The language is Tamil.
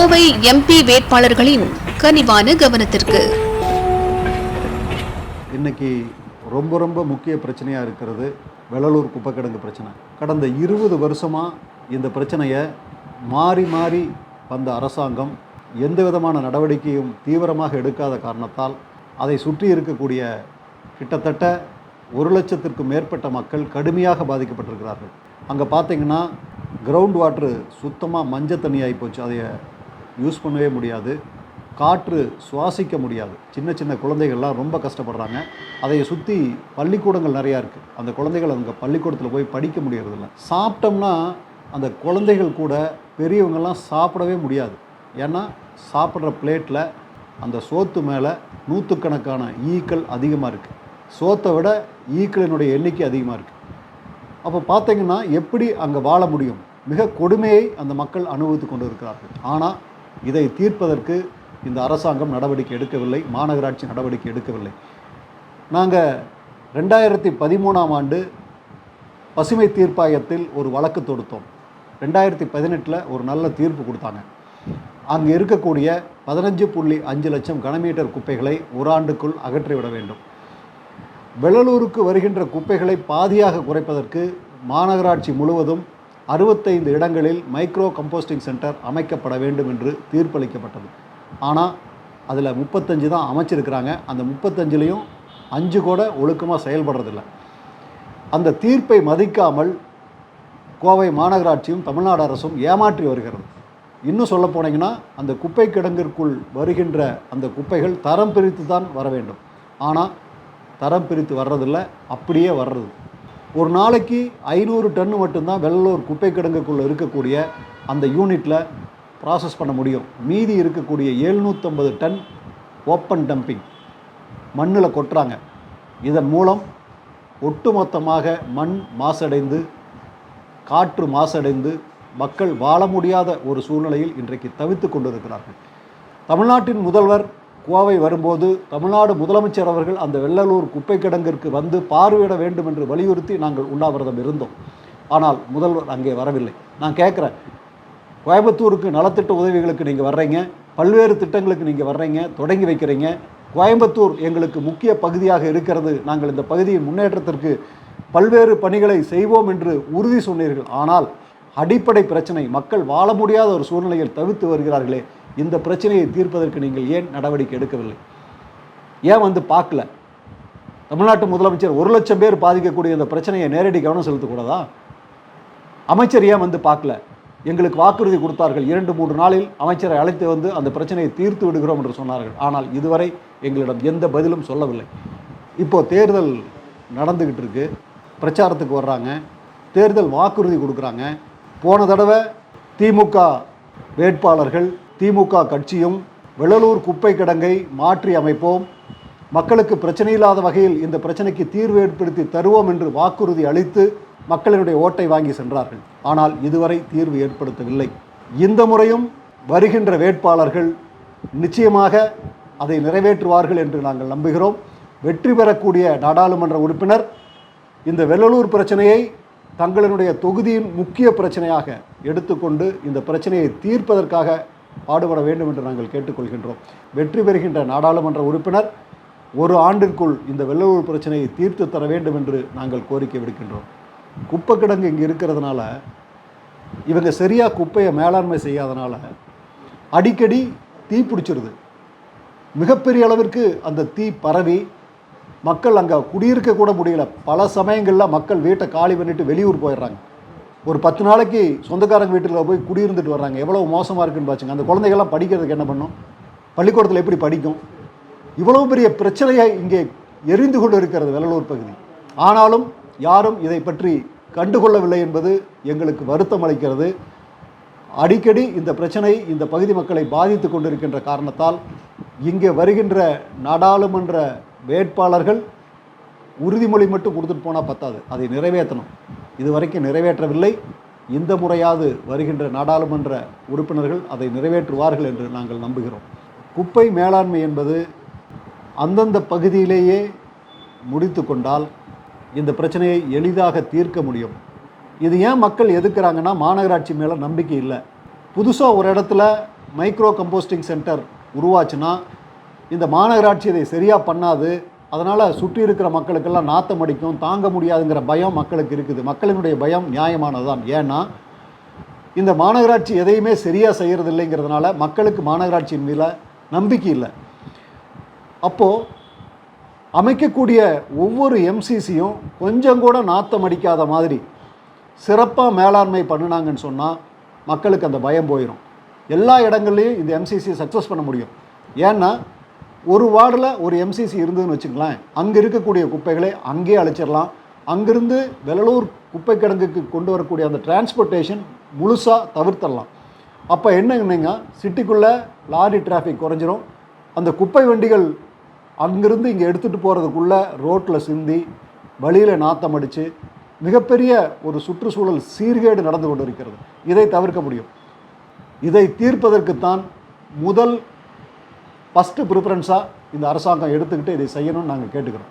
கோவை எம்பி வேட்பாளர்களின் கனிவான கவனத்திற்கு. இன்னைக்கு ரொம்ப ரொம்ப முக்கிய பிரச்சனையாக இருக்கிறது வெள்ளலூர் குப்பைக்கிடங்கு பிரச்சனை. கடந்த இருபது வருஷமாக இந்த பிரச்சனையை மாறி மாறி வந்த அரசாங்கம் எந்த விதமான நடவடிக்கையும் தீவிரமாக எடுக்காத காரணத்தால் அதை சுற்றி இருக்கக்கூடிய கிட்டத்தட்ட ஒரு லட்சத்திற்கும் மேற்பட்ட மக்கள் கடுமையாக பாதிக்கப்பட்டிருக்கிறார்கள். அங்கே பார்த்தீங்கன்னா கிரவுண்ட் வாட்ரு சுத்தமாக மஞ்சள் தண்ணி போச்சு. அதை யூஸ் பண்ணவே முடியாது. காற்று சுவாசிக்க முடியாது. சின்ன சின்ன குழந்தைகள்லாம் ரொம்ப கஷ்டப்படுறாங்க. அதை சுற்றி பள்ளிக்கூடங்கள் நிறையா இருக்குது அந்த குழந்தைகள் அங்கே பள்ளிக்கூடத்தில் போய் படிக்க முடியறதில்ல. சாப்பிட்டோம்னா அந்த குழந்தைகள் கூட பெரியவங்கள்லாம் சாப்பிடவே முடியாது. ஏன்னா சாப்பிட்ற பிளேட்டில் அந்த சோத்து மேலே நூற்றுக்கணக்கான ஈக்கள் அதிகமாக இருக்குது சோத்தை விட ஈக்களினுடைய எண்ணிக்கை அதிகமாக இருக்குது அப்போ பார்த்தீங்கன்னா எப்படி அங்கே வாழ முடியும்? மிக கொடுமையை அந்த மக்கள் அனுபவித்து கொண்டு இருக்கிறார்கள் ஆனால் இதை தீர்ப்பதற்கு இந்த அரசாங்கம் நடவடிக்கை எடுக்கவில்லை மாநகராட்சி நடவடிக்கை எடுக்கவில்லை. நாங்கள் ரெண்டாயிரத்தி பதிமூணாம் ஆண்டு பசுமை தீர்ப்பாயத்தில் ஒரு வழக்கு தொடுத்தோம். ரெண்டாயிரத்தி பதினெட்டில் ஒரு நல்ல தீர்ப்பு கொடுத்தாங்க. அங்கே இருக்கக்கூடிய பதினஞ்சு புள்ளி அஞ்சு லட்சம் கனமீட்டர் குப்பைகளை ஒரு ஆண்டுக்குள் அகற்றிவிட வேண்டும். வெள்ளலூருக்கு வருகின்ற குப்பைகளை பாதியாக குறைப்பதற்கு மாநகராட்சி முழுவதும் அறுபத்தைந்து இடங்களில் மைக்ரோ கம்போஸ்டிங் சென்டர் அமைக்கப்பட வேண்டும் என்று தீர்ப்பளிக்கப்பட்டது. ஆனால் அதில் முப்பத்தஞ்சு தான் அமைச்சிருக்கிறாங்க. அந்த முப்பத்தஞ்சுலேயும் அஞ்சு கூட ஒழுக்கமாக செயல்படுறதில்ல. அந்த தீர்ப்பை மதிக்காமல் கோவை மாநகராட்சியும் தமிழ்நாடு அரசும் ஏமாற்றி வருகிறது. இன்னும் சொல்ல போனீங்கன்னா அந்த குப்பை கிடங்கிற்குள் வருகின்ற அந்த குப்பைகள் தரம் பிரித்து தான் வர வேண்டும். ஆனால் தரம் பிரித்து வர்றதில்ல அப்படியே வர்றது. ஒரு நாளைக்கு ஐநூறு டன்னு மட்டும்தான் வெள்ளலூர் குப்பை கிடங்குக்குள்ளே இருக்கக்கூடிய அந்த யூனிட்டில் ப்ராசஸ் பண்ண முடியும். மீதி இருக்கக்கூடிய எழுநூற்றம்பது டன் ஓப்பன் டம்பிங் மண்ணில் கொட்டுறாங்க. இதன் மூலம் ஒட்டுமொத்தமாக மண் மாசடைந்து காற்று மாசடைந்து மக்கள் வாழ முடியாத ஒரு சூழ்நிலையில் இன்றைக்கு தவித்து கொண்டிருக்கிறார்கள். தமிழ்நாட்டின் முதல்வர் கோவை வரும்போது தமிழ்நாடு முதலமைச்சர் அவர்கள் அந்த வெள்ளலூர் குப்பை கிடங்கிற்கு வந்து பார்வையிட வேண்டும் என்று வலியுறுத்தி நாங்கள் உண்ணாவிரதம் இருந்தோம். ஆனால் முதல்வர் அங்கே வரவில்லை. நான் கேட்குறேன் கோயம்புத்தூருக்கு நலத்திட்ட உதவிகளுக்கு நீங்கள் வர்றீங்க பல்வேறு திட்டங்களுக்கு நீங்கள் வர்றீங்க தொடங்கி வைக்கிறீங்க. கோயம்புத்தூர் எங்களுக்கு முக்கிய பகுதியாக இருக்கிறது. நாங்கள் இந்த பகுதியின் முன்னேற்றத்திற்கு பல்வேறு பணிகளை செய்வோம் என்று உறுதி சொன்னீர்கள். ஆனால் அடிப்படை பிரச்சனை மக்கள் வாழ முடியாத ஒரு சூழ்நிலையில் தவித்து வருகிறார்களே. இந்த பிரச்சனையை தீர்ப்பதற்கு நீங்கள் ஏன் நடவடிக்கை எடுக்கவில்லை? ஏன் வந்து பார்க்கல? தமிழ்நாட்டு முதலமைச்சர் ஒரு லட்சம் பேர் பாதிக்கக்கூடிய இந்த பிரச்சனையை நேரடி கவனம் செலுத்தக்கூடாதா? அமைச்சர் ஏன் வந்து பார்க்கல? எங்களுக்கு வாக்குறுதி கொடுத்தார்கள். இரண்டு மூன்று நாளில் அமைச்சரை அழைத்து வந்து அந்த பிரச்சனையை தீர்த்து விடுகிறோம் என்று சொன்னார்கள். ஆனால் இதுவரை எங்களிடம் எந்த பதிலும் சொல்லவில்லை. இப்போ தேர்தல் நடந்துக்கிட்டு இருக்கு. பிரச்சாரத்துக்கு வர்றாங்க. தேர்தல் வாக்குறுதி கொடுக்குறாங்க. போன தடவை திமுக வேட்பாளர்கள் திமுக கட்சியும் வெள்ளலூர் குப்பை கிடங்கை மாற்றி அமைப்போம். மக்களுக்கு பிரச்சனை இல்லாத வகையில் இந்த பிரச்சனைக்கு தீர்வு ஏற்படுத்தி தருவோம் என்று வாக்குறுதி அளித்து மக்களினுடைய ஓட்டை வாங்கி சென்றார்கள். ஆனால் இதுவரை தீர்வு ஏற்படுத்தவில்லை. இந்த முறையும் வருகின்ற வேட்பாளர்கள் நிச்சயமாக அதை நிறைவேற்றுவார்கள் என்று நாங்கள் நம்புகிறோம். வெற்றி பெறக்கூடிய நாடாளுமன்ற உறுப்பினர் இந்த வெள்ளலூர் பிரச்சனையை தங்களினுடைய தொகுதியின் முக்கிய பிரச்சனையாக எடுத்துக்கொண்டு இந்த பிரச்சனையை தீர்ப்பதற்காக பாடுபட வேண்டும் என்று நாங்கள் கேட்டுக்கொள்கின்றோம். வெற்றி பெறுகின்ற நாடாளுமன்ற உறுப்பினர் ஒரு ஆண்டிற்குள் இந்த வெள்ளூர் பிரச்சனையை தீர்த்து தர வேண்டும் என்று நாங்கள் கோரிக்கை விடுக்கின்றோம். குப்பை கிடங்கு இங்கே இருக்கிறதுனால இவங்க சரியாக குப்பையை மேலாண்மை செய்யாதனால அடிக்கடி தீ பிடிச்சிருது. மிகப்பெரிய அளவிற்கு அந்த தீ பரவி மக்கள் அங்கே குடியிருக்க கூட முடியல. பல சமயங்களில் மக்கள் வீட்டை காலி பண்ணிட்டு வெளியூர் போயிடுறாங்க. ஒரு பத்து நாளைக்கு சொந்தக்காரங்க வீட்டில் போய் குடியிருந்துட்டு வர்றாங்க. எவ்வளோ மோசமாக இருக்குன்னு பாச்சுங்க அந்த குழந்தைகள்லாம் படிக்கிறதுக்கு என்ன பண்ணும்? பள்ளிக்கூடத்தில் எப்படி படிக்கும்? இவ்வளோ பெரிய பிரச்சனையை இங்கே எரிந்து கொண்டு இருக்கிறது வெள்ளலூர் பகுதி. ஆனாலும் யாரும் இதை பற்றி கண்டுகொள்ளவில்லை என்பது எங்களுக்கு வருத்தம் அளிக்கிறது. அடிக்கடி இந்த பிரச்சனை இந்த பகுதி மக்களை பாதித்து கொண்டிருக்கின்ற காரணத்தால் இங்கே வருகின்ற நாடாளுமன்ற வேட்பாளர்கள் உறுதிமொழி மட்டும் கொடுத்துட்டு போனால் பத்தாது. அதை நிறைவேற்றணும். இதுவரைக்கும் நிறைவேற்றவில்லை. இந்த முறையாவது வருகின்ற நாடாளுமன்ற உறுப்பினர்கள் அதை நிறைவேற்றுவார்கள் என்று நாங்கள் நம்புகிறோம். குப்பை மேலாண்மை என்பது அந்தந்த பகுதியிலேயே முடித்து கொண்டால் இந்த பிரச்சனையை எளிதாக தீர்க்க முடியும். இது ஏன் மக்கள் எதுக்குறாங்கன்னா மாநகராட்சி மேலே நம்பிக்கை இல்லை. புதுசாக ஒரு இடத்துல மைக்ரோ கம்போஸ்டிங் சென்டர் உருவாச்சுன்னா இந்த மாநகராட்சி இதை சரியாக பண்ணாது அதனால் சுற்றி இருக்கிற மக்களுக்கெல்லாம் நாத்தம் அடிக்கும் தாங்க முடியாதுங்கிற பயம் மக்களுக்கு இருக்குது. மக்களினுடைய பயம் நியாயமானதுதான். ஏன்னா இந்த மாநகராட்சி எதையுமே சரியாக செய்கிறது இல்லைங்கிறதுனால மக்களுக்கு மாநகராட்சியின் மீது நம்பிக்கை இல்லை. அப்போது அமைக்கக்கூடிய ஒவ்வொரு எம்சிசியும் கொஞ்சம் கூட நாத்தம் அடிக்காத மாதிரி சிறப்பாக மேலாண்மை பண்ணினாங்கன்னு சொன்னால் மக்களுக்கு அந்த பயம் போயிடும் எல்லா இடங்கள்லையும் இந்த எம்சிசி சக்ஸஸ் பண்ண முடியும். ஏன்னா ஒரு வார்டில் ஒரு எம்சிசி இருந்ததுன்னு வச்சுங்களேன் அங்கே இருக்கக்கூடிய குப்பைகளை அங்கேயே அழிச்சிடலாம். அங்கிருந்து வெள்ளலூர் குப்பை கிடங்குக்கு கொண்டு வரக்கூடிய அந்த டிரான்ஸ்போர்ட்டேஷன் முழுசாக தவிர்த்தரலாம் அப்போ என்னங்கன்னா சிட்டிக்குள்ளே லாரி டிராஃபிக் குறைஞ்சிரும். அந்த குப்பை வண்டிகள் அங்கிருந்து இங்கே எடுத்துகிட்டு போகிறதுக்குள்ளே ரோட்டில் சிந்தி வழியில் நாத்தம் அடித்து மிகப்பெரிய ஒரு சுற்றுச்சூழல் சீர்கேடு நடந்து கொண்டு இருக்கிறது இதை தவிர்க்க முடியும். இதை தீர்ப்பதற்குத்தான் முதல் ஃபஸ்ட்டு ப்ரிஃபரன்ஸாக இந்த அரசாங்கம் எடுத்துக்கிட்டு இதை செய்யணும்னு நாங்கள் கேட்டுக்கிறோம்.